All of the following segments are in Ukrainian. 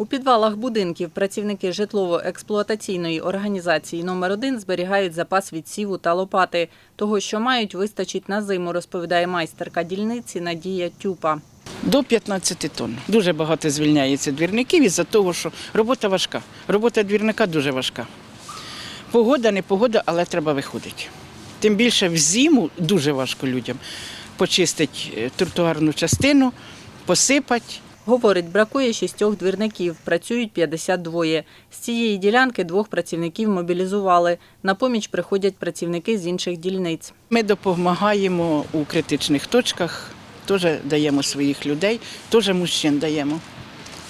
У підвалах будинків працівники житлово-експлуатаційної організації номер 1 зберігають запас відсіву та лопати. Того, що мають, вистачить на зиму, розповідає майстерка дільниці Надія Тюпа. До 15 тонн. Дуже багато звільняється двірників із-за того, що робота важка. Робота двірника дуже важка. Погода, не погода, але треба виходити. Тим більше в зиму дуже важко людям почистити тротуарну частину, посипати. Говорить, бракує шістьох двірників, працюють 52. З цієї ділянки двох працівників мобілізували. На поміч приходять працівники з інших дільниць. Ми допомагаємо у критичних точках, теж даємо своїх людей, теж мужчин даємо.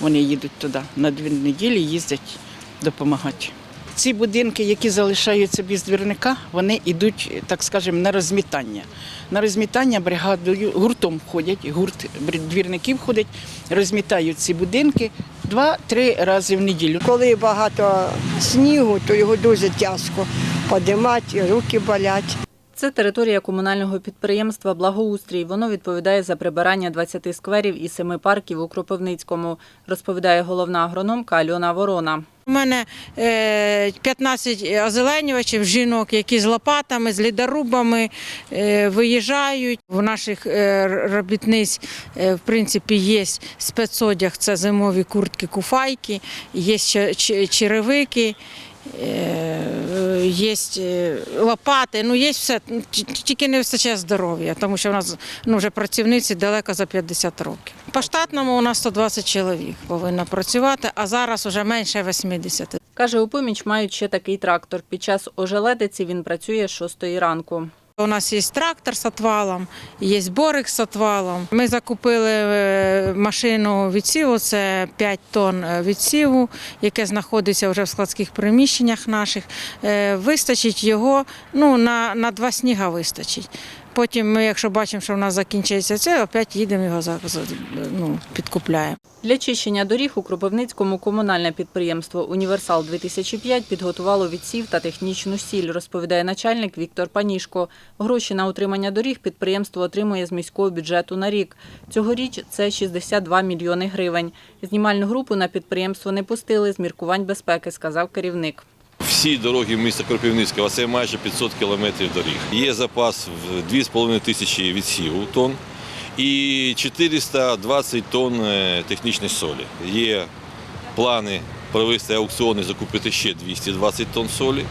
Вони їдуть туди. На дві неділі їздять допомагати. Ці будинки, які залишаються без двірника, вони йдуть, так скажемо, на розмітання. На розмітання бригадою гуртом ходять, гурт двірників ходить, розмітають ці будинки два-три рази в неділю. Коли багато снігу, то його дуже тяжко подимати, руки болять. Це територія комунального підприємства Благоустрій. Воно відповідає за прибирання 20 скверів і 7 парків у Кропивницькому, розповідає головна агрономка Альона Ворона. У мене е, 15 озеленювачів, жінок, які з лопатами, з лідорубами е, виїжджають. У наших е, робітниць, е, в принципі, є спецодяг, це зимові куртки, куфайки, є черевики. Е, Є е, лопати, ну є все, тільки не вистачає здоров'я, тому що в нас ну, вже працівниці далеко за 50 років. По штатному у нас 120 чоловік повинно працювати, а зараз вже менше 80. Каже, у поміч мають ще такий трактор. Під час ожеледиці він працює з 6 ранку. У нас є трактор з отвалом, є борик з отвалом. Ми закупили е, машину відсіву, це 5 тонн е, відсіву, яке знаходиться вже в складських приміщеннях наших. Е, Вистачить його ну, на, на два сніга вистачить. Потім ми, якщо бачимо, що в нас закінчується це, опять їдемо його ну, підкупляємо. Для чищення доріг у Кропивницькому комунальне підприємство Універсал 2005 підготувало відсів та технічну сіль, розповідає начальник Віктор Панішко. Гроші на утримання доріг підприємство отримує з міського бюджету на рік. Цьогоріч це 62 мільйони гривень. Знімальну групу на підприємство не пустили з міркувань безпеки, сказав керівник. Всі дороги міста Кропивницького це майже 500 кілометрів доріг. Є запас в 2,5 тисячі відсіву тонн і 420 тонн е, технічної солі. Є плани провести аукціон і закупити ще 220 тонн солі.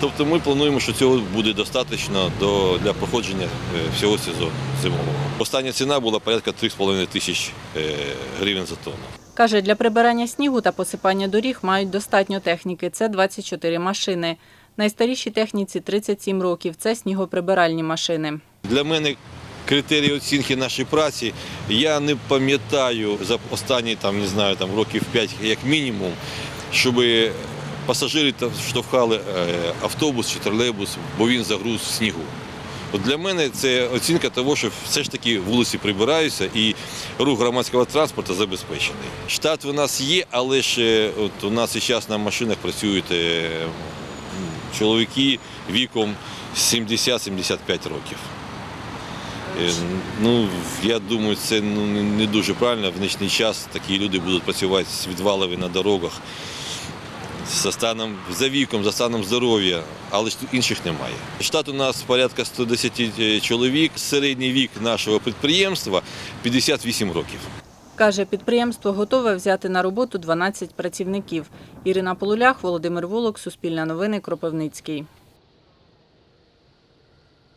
Тобто ми плануємо, що цього буде достатньо до, для проходження е, всього сезону зимового. Остання ціна була порядка 3,5 тисяч е, гривень за тонну. Каже, для прибирання снігу та посипання доріг мають достатньо техніки. Це 24 машини. Найстарішій техніці 37 років. Це снігоприбиральні машини. Для мене критерії оцінки нашої праці. Я не пам'ятаю за останні там, не знаю, там, років 5 як мінімум, щоб пасажири штовхали е, автобус чи тролейбус, бо він загруз в снігу. От для мене це оцінка того, що все ж таки вулиці прибираються і рух громадського транспорту забезпечений. Штат у нас є, але ж от у нас і зараз на машинах працюють е, чоловіки віком 70-75 років. Е, Ну, я думаю, це ну, не дуже правильно. В нічний час такі люди будуть працювати з відвалами на дорогах за станом за віком, за станом здоров'я, але інших немає. Штат у нас порядка 110 чоловік. Середній вік нашого підприємства 58 років. Каже, підприємство готове взяти на роботу 12 працівників. Ірина Полулях, Володимир Волок, Суспільне новини, Кропивницький.